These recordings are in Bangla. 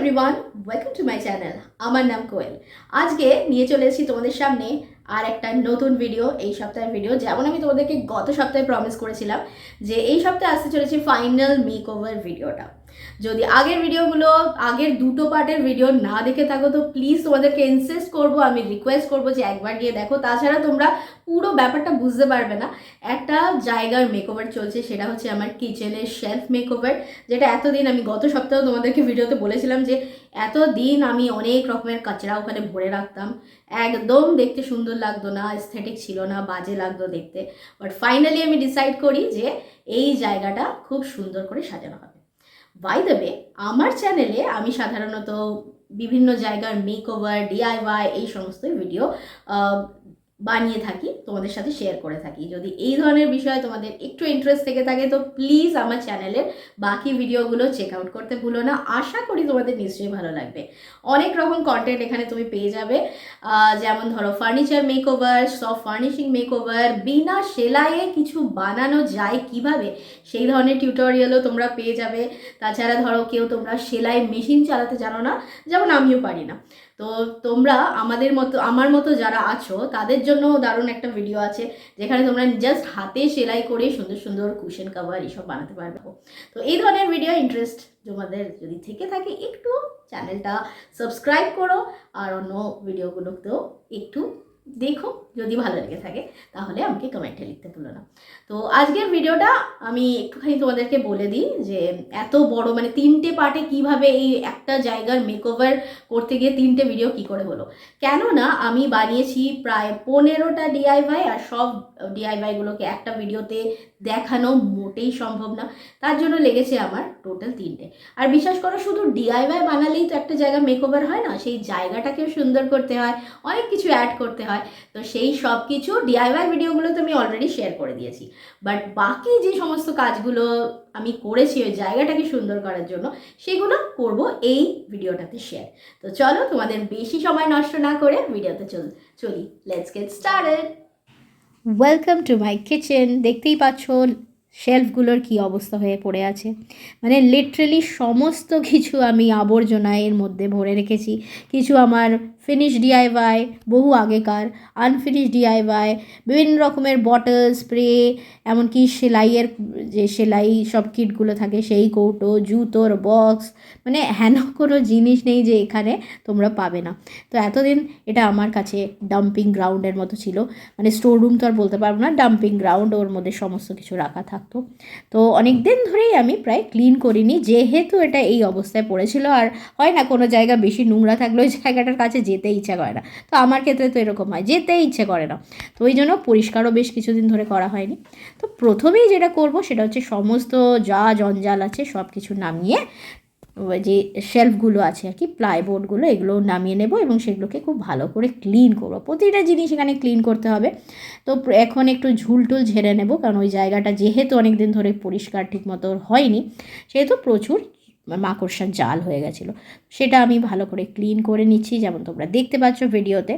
Everyone welcome to my channel আমার নাম কোয়েল। আজকে নিয়ে চলে এসেছি তোমাদের সামনে আর একটা নতুন ভিডিও এই সপ্তাহের ভিডিও যেমন আমি তোমাদেরকে গত সপ্তাহে প্রমিস করেছিলাম যে এই সপ্তাহে আসতে চলেছি ফাইনাল মেক ওভার ভিডিওটা যদি আগের ভিডিওগুলো, আগের দুটো পার্টের ভিডিও না দেখে থাকো, তো প্লিজ তোমাদেরকে ইনসিস্ট করব, আমি রিকোয়েস্ট করব যে একবার গিয়ে দেখো। তাছাড়া তোমরা পুরো ব্যাপারটা বুঝতে পারবে না। একটা জায়গার মেকওভার চলছে, সেটা হচ্ছে আমার কিচেনের শেলফ মেকওভার যেটা এতদিন আমি গত সপ্তাহে তোমাদেরকে ভিডিওতে বলেছিলাম যে এতদিন আমি অনেক রকমের কাচরা ওখানে ভরে রাখতাম। একদম দেখতে সুন্দর লাগতো না এস্থেটিক ছিল না, বাজে লাগতো দেখতে। বাট ফাইনালি আমি ডিসাইড করি যে এই জায়গাটা খুব সুন্দর করে সাজানো হবে। বাই দ্য ওয়ে আমার চ্যানেলে আমি সাধারণত বিভিন্ন জায়গার মেক ওভার ডিআইওয়াই এই সমস্ত ভিডিও বানিয়ে থাকি, তোমাদের সাথে শেয়ার করে থাকি। যদি এই ধরনের বিষয়ে তোমাদের একটু ইন্টারেস্ট থেকে থাকে, তো প্লিজ আমার চ্যানেলের বাকি ভিডিওগুলো চেক আউট করতে ভুলো না। আশা করি তোমাদের নিশ্চয়ই ভালো লাগবে। অনেক রকম কন্টেন্ট এখানে তুমি পেয়ে যাবে। যেমন ধরো furniture make over soft furnishing make over বিনা সেলাইয়ে কিছু বানানো যায় কীভাবে, সেই ধরনের টিউটোরিয়ালও তোমরা পেয়ে যাবে। তাছাড়া ধরো কেউ তোমরা সেলাই মেশিন চালাতে জানো না, যেমন আমিও পারি না। তো তোমরা আমাদের মতো, আমার মতো যারা আছো, তাদের জন্য দারুণ একটা ভিডিও আছে, যেখানে তোমরা জাস্ট হাতে সেলাই করে সুন্দর সুন্দর কুশন কাভার এইসব বানাতে পারবে। তো এই ধরনের ভিডিও ইন্টারেস্ট তোমাদের যদি থেকে থাকে, একটু চ্যানেলটা সাবস্ক্রাইব করো, আর অন্য ভিডিওগুলোতেও একটু দেখো, যদি ভালো লেগে থাকে, তাহলে আমাকে কমেন্টে লিখতে ভুলো না। তো আজকের ভিডিওটা আমি একটুখানি তোমাদেরকে বলে দিই যে, এত বড় মানে তিনটে পার্টে কীভাবে এই একটা জায়গার মেকওভার করতে গিয়ে তিনটে ভিডিও কি করে হলো? কেননা, আমি বানিয়েছি প্রায় পনেরোটা ডিআইভাই আর সব ডিআইওয়াইগুলোকে একটা ভিডিওতে দেখানো মোটেই সম্ভব না। তার জন্য লেগেছে আমার টোটাল তিনটে। আর বিশ্বাস করো, শুধু ডিআইওয়াই বানালেই তো একটা জায়গা মেকওভার হয় না? সেই জায়গাটাকেও সুন্দর করতে হয়, অনেক কিছু অ্যাড করতে হয়। তো সেই সব কিছু ডিআইওয়াই ভিডিওগুলো তো আমি অলরেডি শেয়ার করে দিয়েছি। বাট বাকি যে সমস্ত কাজগুলো আমি করেছি ওই জায়গাটাকে সুন্দর করার জন্য, সেগুলো করব এই ভিডিওটাতে শেয়ার তো চলো, তোমাদের বেশি সময় নষ্ট না করে ভিডিওতে চল, চলি। Let's get started welcome to my kitchen দেখতেই পাচ্ছ শেলফগুলোর কি অবস্থা হয়ে পড়ে আছে। মানে লিটারেলি সমস্ত কিছু আমি আবর্জনা এর মধ্যে ভরে রেখেছি। কিছু আমার ফিনিশ ডিআইওয়াই বহু আগেকার। আনফিনিশ ডিআইওয়াই বিভিন্ন রকমের বটল স্প্রে এমনকি সেলাইয়ের, যে সেলাই সব কিটগুলো থাকে, সেই কৌটো, জুতোর বক্স মানে হেন কোনো জিনিস নেই যে এখানে তোমরা পাবে না। তো এতদিন এটা আমার কাছে ডাম্পিং গ্রাউন্ডের মতো ছিল। মানে স্টোর রুম তো আর বলতে পারব না ডাম্পিং গ্রাউন্ড ওর মধ্যে সমস্ত কিছু রাখা থাকতো। তো অনেক দিন ধরেই আমি প্রায় ক্লিন করিনি, যেহেতু এটা এই অবস্থায় পড়েছিল। আর হয় না কোনো জায়গা বেশি নোংরা থাকলে ওই জায়গাটার কাছে যেতে ইচ্ছা করে না। তো আমার ক্ষেত্রে তো এরকম হয়, যেতে ইচ্ছে করে না। তো ওই জন্য পরিষ্কারও বেশ কিছুদিন ধরে করা হয়নি। তো প্রথমেই যেটা করব সেটা হচ্ছে সমস্ত যা জঞ্জাল আছে সব কিছু নামিয়ে যে শেলফগুলো আছে আর কি প্লাইবোর্ডগুলো এগুলো নামিয়ে নেব এবং সেগুলোকে খুব ভালো করে ক্লিন করব। প্রতিটা জিনিস এখানে ক্লিন করতে হবে। তো এখন একটু ঝুলটুল ঝেড়ে নেব, কারণ ওই জায়গাটা যেহেতু অনেক দিন ধরে পরিষ্কার ঠিকমতো হয়নি, সেহেতু প্রচুর মাকড়সার জাল হয়ে গেছিল। সেটা আমি ভালো করে ক্লিন করে নিচ্ছি, যেমন তোমরা দেখতে পাচ্ছ ভিডিওতে।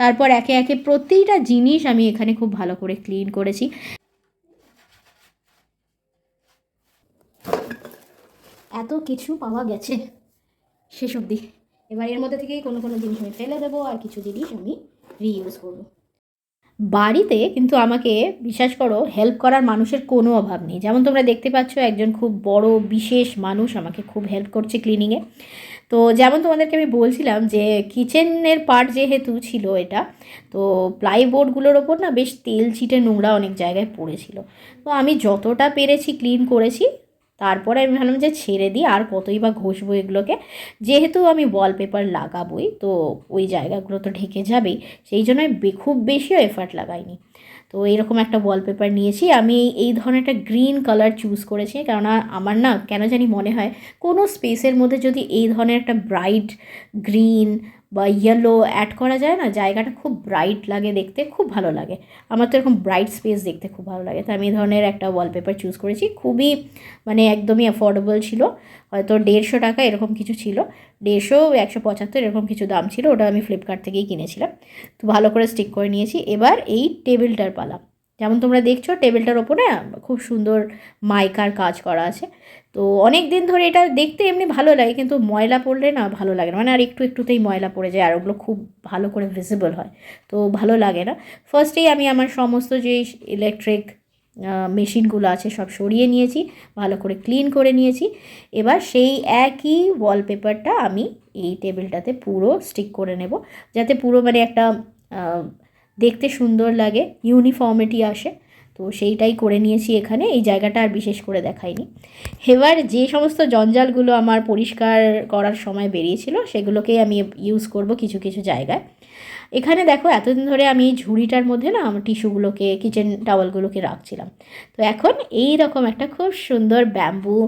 তারপর একে একে প্রতিটা জিনিস আমি এখানে খুব ভালো করে ক্লিন করেছি। এত কিছু পাওয়া গেছে। শেষ অবধি। এবার এর মধ্যে থেকেই কোনো কোনো জিনিস আমি ফেলে দেবো, আর কিছু জিনিস আমি রিইউজ করব। বাড়িতে কিন্তু আমাকে, বিশ্বাস করো হেল্প করার মানুষের কোনো অভাব নেই। যেমন তোমরা দেখতে পাচ্ছ, একজন খুব বড়, বিশেষ মানুষ আমাকে খুব হেল্প করছে ক্লিনিংয়ে তো যেমন তোমাদেরকে আমি বলছিলাম যে কিচেনের পার্ট যেহেতু ছিল এটা, তো প্লাইবোর্ডগুলোর ওপর না বেশ তেল ছিটে নোংরা অনেক জায়গায় পড়েছিল। তো আমি যতটা পেরেছি ক্লিন করেছি তারপরে আমি ভাবলাম যে ছেড়ে দিই, আর কতই বা ঘষবো এগুলোকে। যেহেতু আমি ওয়ালপেপার লাগাবোই, তো ওই জায়গাগুলো তো ঢেকে যাবেই, সেই জন্য আমি খুব বেশিও এফার্ট লাগাইনি। তো এরকম একটা ওয়ালপেপার নিয়েছি। আমি এই ধরনের একটা গ্রিন কালার চুজ করেছি, কেননা আমার না, কেন জানি মনে হয়, কোনো স্পেসের মধ্যে যদি এই ধরনের একটা ব্রাইট গ্রিন বা ইয়েলো অ্যাড করা যায় না, জায়গাটা খুব ব্রাইট লাগে দেখতে, খুব ভালো লাগে। আমার তো এরকম ব্রাইট স্পেস দেখতে খুব ভালো লাগে। তো আমি এই ধরনের একটা ওয়ালপেপার চুজ করেছি। খুবই মানে একদমই অ্যাফোর্ডেবল ছিল। হয়তো দেড়শো টাকা এরকম কিছু ছিল। দেড়শো, একশো পঁচাত্তর এরকম কিছু দাম ছিল। ওটা আমি ফ্লিপকার্ট থেকেই কিনেছিলাম। তো ভালো করে স্টিক করে নিয়েছি। এবার এই টেবিলটার পালা। যেমন তোমরা দেখছ, টেবিলটার ওপরে খুব সুন্দর মাইকার কাজ করা আছে। তো অনেক দিন ধরে এটা দেখতে এমনি ভালো লাগে, কিন্তু ময়লা পড়লে না ভালো লাগে না। মানে আর একটু একটুতেই ময়লা পড়ে যায়, আর ওগুলো খুব ভালো করে ভিজিবল হয়, তো ভালো লাগে না। ফার্স্টেই আমি আমার সমস্ত যে ইলেকট্রিক মেশিনগুলো আছে সব সরিয়ে নিয়েছি, ভালো করে ক্লিন করে নিয়েছি। এবার সেই একই ওয়ালপেপারটা আমি এই টেবিলটাতে পুরো স্টিক করে নেব, যাতে পুরো মানে একটা দেখতে সুন্দর লাগে ইউনিফর্মিটি আসে। তো সেইটাই করে নিয়েছি এখানে। এই জায়গাটা আর বিশেষ করে দেখাইনি। এবার যে সমস্ত জঞ্জালগুলো আমার পরিষ্কার করার সময় বেরিয়েছিল, সেগুলোকেই আমি ইউজ করব কিছু কিছু জায়গায়। এখানে দেখো, এতদিন ধরে আমি ঝুড়িটার মধ্যে না টিস্যুগুলোকে কিচেন টাওয়ালগুলোকে রাখছিলাম। তো এখন এই রকম একটা খুব সুন্দর ব্যাম্বু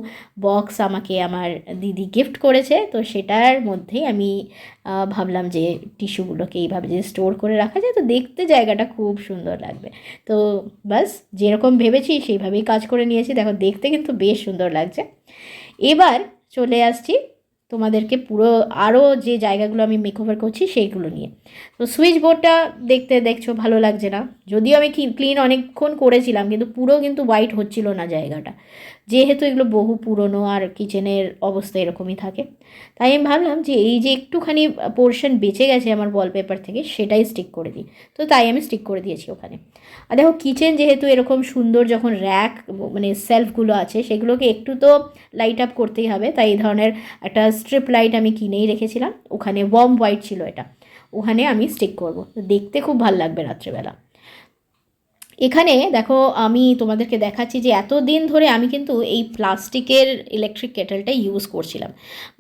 বক্স আমাকে আমার দিদি গিফট করেছে। তো সেটার মধ্যেই আমি ভাবলাম যে টিস্যুগুলোকে এইভাবে যে স্টোর করে রাখা যায়, তো দেখতে জায়গাটা খুব সুন্দর লাগবে। তো বাস যেরকম ভেবেছি সেইভাবেই কাজ করে নিয়েছি। দেখো, দেখতে কিন্তু বেশ সুন্দর লাগছে। এবার চলে আসছি তোমাদেরকে পুরো আরও যে জায়গাগুলো আমি মেকওভার করছি সেইগুলো নিয়ে। তো সুইচ বোর্ডটা দেখতে দেখছ, ভালো লাগছে না। যদিও আমি ক্লিন অনেকক্ষণ করেছিলাম, কিন্তু পুরো কিন্তু হোয়াইট হচ্ছিল না জায়গাটা। যেহেতু এগুলো বহু পুরনো আর কিচেনের অবস্থা এরকমই থাকে, তাই আমি ভাবলাম যে এই যে একটুখানি পোর্শন বেঁচে গেছে আমার ওয়ালপেপার থেকে, সেটাই স্টিক করে দিই। তো তাই আমি স্টিক করে দিয়েছি ওখানে। আর দেখো কিচেন যেহেতু এরকম সুন্দর যখন র্যাক মানে সেলফগুলো আছে, সেগুলোকে একটু তো লাইট আপ করতেই হবে, তাই এই ধরনের একটা স্ট্রিপ লাইট আমি কিনেই রেখেছিলাম। ওখানে ওয়ার্ম হোয়াইট ছিল এটা। ওখানে আমি স্টিক করব। দেখতে খুব ভালো লাগবে রাত্রেবেলা। এখানে দেখো আমি তোমাদেরকে দেখাচ্ছি যে এত দিন ধরে আমি কিন্তু এই প্লাস্টিকের ইলেকট্রিক কেটেলটা ইউজ করছিলাম।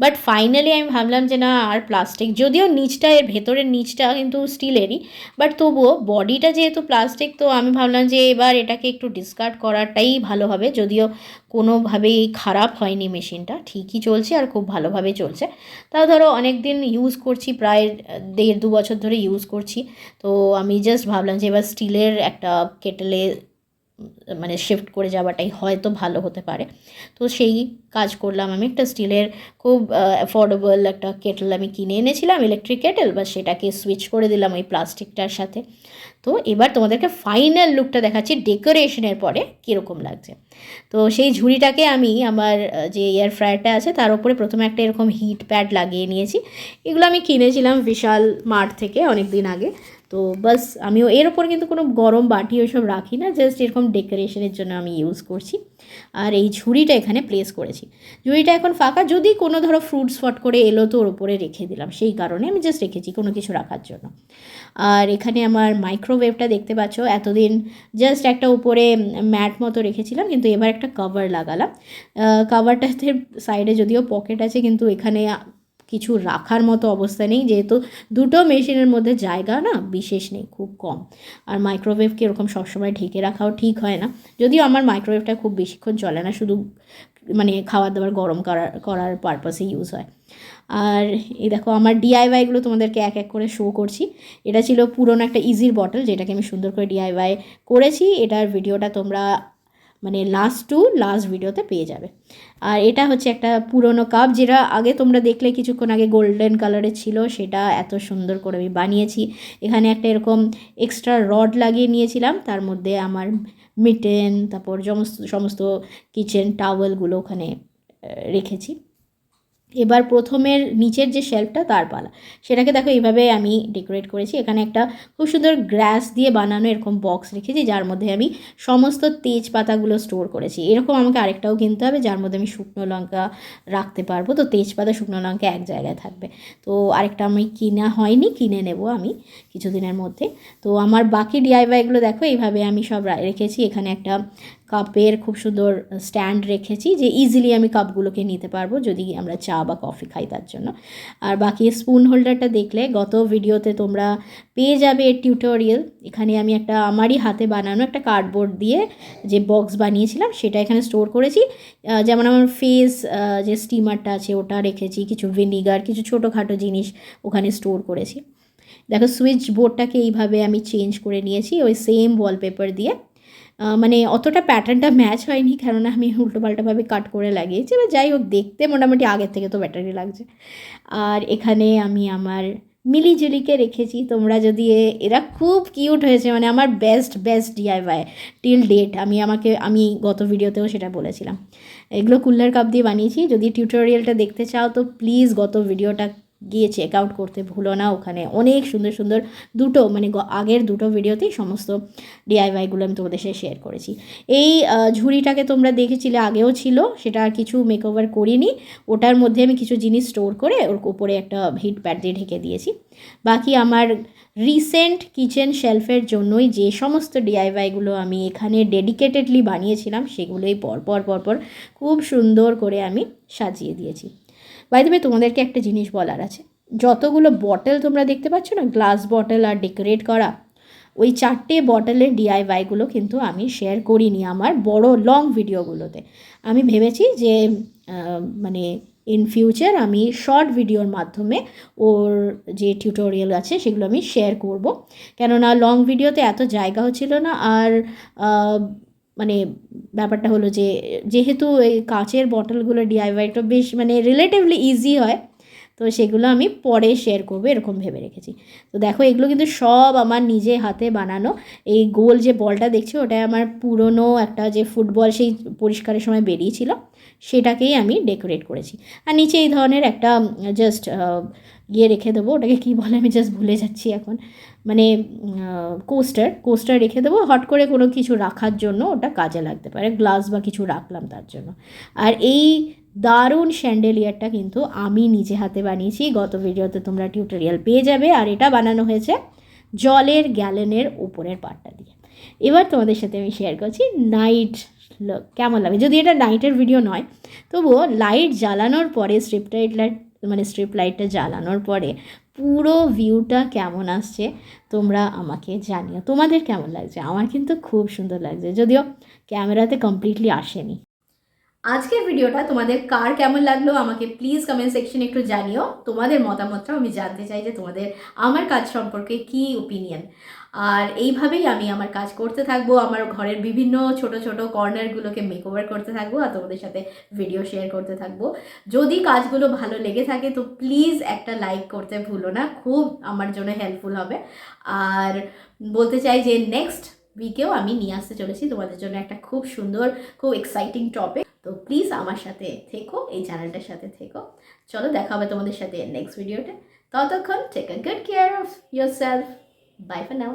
বাট ফাইনালি আমি ভাবলাম যে না, আর প্লাস্টিক যদিও নিচটা, এর ভেতরের নিচটা কিন্তু স্টিলেরই বাট তবুও বডিটা যেহেতু প্লাস্টিক তো আমি ভাবলাম যে এবার এটাকে একটু ডিসকার্ড করাটাই ভালো হবে, যদিও কোনোভাবেই খারাপ হয়নি মেশিনটা, ঠিকই চলছে আর খুব ভালোভাবে চলছে। তাও ধরো অনেক দিন ইউজ করছি, প্রায় দেড় দু বছর ধরে ইউজ করছি। তো আমি জাস্ট ভাবলাম যে এবার স্টিলের একটা কেটেলে মানে শিফট করে যাওয়াটাই হয়তো ভালো হতে পারে। তো সেই কাজ করলাম আমি। একটা স্টিলের খুব অ্যাফোর্ডেবল একটা কেটল আমি কিনে এনেছিলাম ইলেকট্রিক কেটেল বা সেটাকে সুইচ করে দিলাম ওই প্লাস্টিকটার সাথে। তো এবার তোমাদেরকে ফাইনাল লুকটা দেখাচ্ছি ডেকোরেশনের পরে কীরকম লাগছে। তো সেই ঝুড়িটাকে আমি আমার যে এয়ার ফ্রায়ারটা আছে, তার উপরে প্রথমে একটা এরকম হিট প্যাড লাগিয়ে নিয়েছি। এগুলো আমি কিনেছিলাম বিশাল মার্ট থেকে অনেক দিন আগে। তো বাস আমিও এর ওপর কিন্তু কোনো গরম বাটি ওইসব রাখি না জাস্ট এরকম ডেকোরেশনের জন্য আমি ইউজ করছি। আর এই ঝুড়িটা এখানে প্লেস করেছি। ঝুড়িটা এখন ফাঁকা, যদি কোনো ধরো ফ্রুট স্পট করে এলো তো ওর ওপরে রেখে দিলাম, সেই কারণে আমি জাস্ট রেখেছি কোনো কিছু রাখার জন্য। আর এখানে আমার মাইক্রোওয়েভটা দেখতে পাচ্ছ, এতদিন জাস্ট একটা উপরে ম্যাট মতো রেখেছিলাম, কিন্তু এবার একটা কভার লাগালাম। কভারটাতে সাইডে যদিও পকেট আছে, কিন্তু এখানে কিছু রাখার মতো অবস্থা নেই, যেহেতু দুটো মেশিনের মধ্যে জায়গা না বিশেষ নেই, খুব কম। আর মাইক্রোওয়েভকে এরকম সবসময় ঢেকে রাখাও ঠিক হয় না। যদিও আমার মাইক্রোওয়েভটা খুব বেশিক্ষণ চলে না, শুধু মানে খাবার দাবার গরম করার করার পারপাসে ইউজ হয়। আর এই দেখো, আমার ডিআইওয়াইগুলো তোমাদেরকে এক এক করে শো করছি। এটা ছিল পুরনো একটা ইজির বটল যেটাকে আমি সুন্দর করে ডিআইওয়াই করেছি। এটার ভিডিওটা তোমরা মানে লাস্ট টু লাস্ট ভিডিওতে পেয়ে যাবে। আর এটা হচ্ছে একটা পুরনো কাপ যেটা আগে তোমরা দেখলে কিছুক্ষণ আগে গোল্ডেন কালারে ছিল, সেটা এত সুন্দর করে আমি বানিয়েছি। এখানে একটা এরকম এক্সট্রা রড লাগিয়ে নিয়েছিলাম, তার মধ্যে আমার মিটেন তারপর সমস্ত সমস্ত কিচেন টাওয়েলগুলো ওখানে রেখেছি। এবার প্রথমের নিচের যে শেলফটা তার পালা। সেটাকে দেখো এইভাবে আমি ডেকোরেট করেছি। এখানে একটা খুব সুন্দর গ্রাস দিয়ে বানানো এরকম বক্স রেখেছি, যার মধ্যে আমি সমস্ত তেজপাতাগুলো স্টোর করেছি। এরকম আমাকে আরেকটাও কিনতে হবে, যার মধ্যে আমি শুকনো লঙ্কা রাখতে পারব। তো তেজপাতা, শুকনো লঙ্কা এক জায়গায় থাকবে। তো আরেকটা আমি কিনা হয়নি, কিনে নেব আমি কিছুদিনের মধ্যে। তো আমার বাকি ডিআইওয়াইগুলো দেখো, এইভাবে আমি সব রেখেছি। এখানে একটা কাপের খুব সুন্দর স্ট্যান্ড রেখেছি যে ইজিলি আমি কাপগুলোকে নিতে পারব যদি আমরা চা বা কফি খাই তার জন্য। আর বাকি স্পুন হোল্ডারটা দেখলে গত ভিডিওতে তোমরা পেয়ে যাবে এর টিউটোরিয়াল এখানে আমি একটা আমারই হাতে বানানো একটা কার্ডবোর্ড দিয়ে যে বক্স বানিয়েছিলাম সেটা এখানে স্টোর করেছি। যেমন আমার ফেস যে স্টিমারটা আছে ওটা রেখেছি, কিছু ভিনিগার কিছু ছোটোখাটো জিনিস ওখানে স্টোর করেছি। দেখো সুইচ বোর্ডটাকে এইভাবে আমি চেঞ্জ করে নিয়েছি, ওই সেম ওয়ালপেপার দিয়ে। মানে অতটা প্যাটার্নটা ম্যাচ হয়নি, কেননা আমি উল্টোপাল্টাভাবে কাট করে লাগিয়েছি, এবার যাই হোক, দেখতে মোটামুটি আগের থেকে তো ব্যাটারি লাগছে। আর এখানে আমি আমার মিলিজুলিকে রেখেছি, তোমরা যদি এরা খুব কিউট হয়েছে মানে আমার best best DIY till date আমি আমাকে, আমি গত ভিডিওতেও সেটা বলেছিলাম। এগুলো কুল্লার কাপ দিয়ে বানিয়েছি, যদি টিউটোরিয়ালটা দেখতে চাও তো প্লিজ গত ভিডিওটা গিয়ে চেক আউট করতে ভুলো না। ওখানে অনেক সুন্দর সুন্দর দুটো মানে আগের দুটো ভিডিওতেই সমস্ত ডিআইওয়াইগুলো আমি তোমাদের সাথে শেয়ার করেছি। এই ঝুড়িটাকে তোমরা দেখেছিলে, আগেও ছিল, সেটা আর কিছু মেকওভার করিনি। ওটার মধ্যে আমি কিছু জিনিস স্টোর করে ওর উপরে একটা হিট প্যাড দিয়ে ঢেকে দিয়েছি। বাকি আমার রিসেন্ট কিচেন শেলফের জন্যই যে সমস্ত ডিআইওয়াইগুলো আমি এখানে ডেডিকেটেডলি বানিয়েছিলাম, সেগুলোই পরপর পরপর খুব সুন্দর করে আমি সাজিয়ে দিয়েছি। বাইদেবে তোমাদেরকে একটা জিনিস বলার আছে। যতগুলো বটল তোমরা দেখতে পাচ্ছ না গ্লাস বটল আর ডেকোরেট করা, ওই চারটে বটলের ডিআইওয়াইগুলো কিন্তু আমি শেয়ার করিনি আমার বড় লং ভিডিওগুলোতে আমি ভেবেছি যে মানে ইন ফিউচার আমি শর্ট ভিডিওর মাধ্যমে ওর যে টিউটোরিয়াল আছে সেগুলো আমি শেয়ার করব। কেননা লং ভিডিওতে এত জায়গা হচ্ছিল না আর মানে ব্যাপারটা হলো যে, যেহেতু এই কাচের বটলগুলো ডিআইওয়াইটা বেশ মানে রিলেটিভলি ইজি হয়, তো সেগুলো আমি পরে শেয়ার করব, এরকম ভেবে রেখেছি। তো দেখো, এগুলো কিন্তু সব আমার নিজে হাতে বানানো। এই গোল যে বলটা দেখছ, ওটা আমার পুরনো একটা যে ফুটবল সেই পরিষ্কারের সময় বেরিয়েছিল, সেটাকেই আমি ডেকোরেট করেছি। আর নিচে এই ধরনের একটা জাস্ট গিয়ে রেখে দেবো। ওটাকে কী বলে আমি জাস্ট ভুলে যাচ্ছি এখন। মানে কোস্টার কোস্টার রেখে দেবো। হট করে কোনো কিছু রাখার জন্য ওটা কাজে লাগতে পারে। গ্লাস বা কিছু রাখলাম তার জন্য। আর এই দারুণ স্যান্ডেলিয়ারটা কিন্তু আমি নিজে হাতে বানিয়েছি। গত ভিডিওতে তোমরা টিউটোরিয়াল পেয়ে যাবে। আর এটা বানানো হয়েছে জলের গ্যালেনের উপরের পার্টটা দিয়ে। এবার তোমাদের সাথে আমি শেয়ার করছি নাইট কেমন লাগে? যদি এটা নাইটের ভিডিও নয়, তবুও লাইট জ্বালানোর পরে স্ট্রিপ লাইট লাইট মানে স্ট্রিপ লাইটটা জ্বালানোর পরে পুরো ভিউটা কেমন আসছে তোমরা আমাকে জানিও। তোমাদের কেমন লাগছে? আমার কিন্তু খুব সুন্দর লাগছে, যদিও ক্যামেরাতে কমপ্লিটলি আসেনি। আজকের ভিডিওটা তোমাদের কার কেমন লাগল আমাকে প্লিজ কমেন্ট সেকশনে একটু জানিও। তোমাদের মতামতটাও আমি জানতে চাই যে তোমাদের আমার কাজ সম্পর্কে কি ওপিনিয়ন আর এইভাবেই আমি আমার কাজ করতে থাকব, আমার ঘরের বিভিন্ন ছোট ছোট কর্নারগুলোকে মেকওভার করতে থাকব আর তোমাদের সাথে ভিডিও শেয়ার করতে থাকব। যদি কাজগুলো ভালো লেগে থাকে তো প্লিজ একটা লাইক করতে ভুলো না, খুব আমার জন্য হেল্পফুল হবে। আর বলতে চাই যে নেক্সট উইকেও আমি নিয়ে আসতে চলেছি, তোমাদের জন্য একটা খুব সুন্দর, খুব এক্সাইটিং টপিক তো প্লিজ আমার সাথে থেকো, এই চ্যানেলটার সাথে থেকো। চলো দেখা হবে তোমাদের সাথে নেক্সট ভিডিওতে ততক্ষণ take a good care of yourself bye for now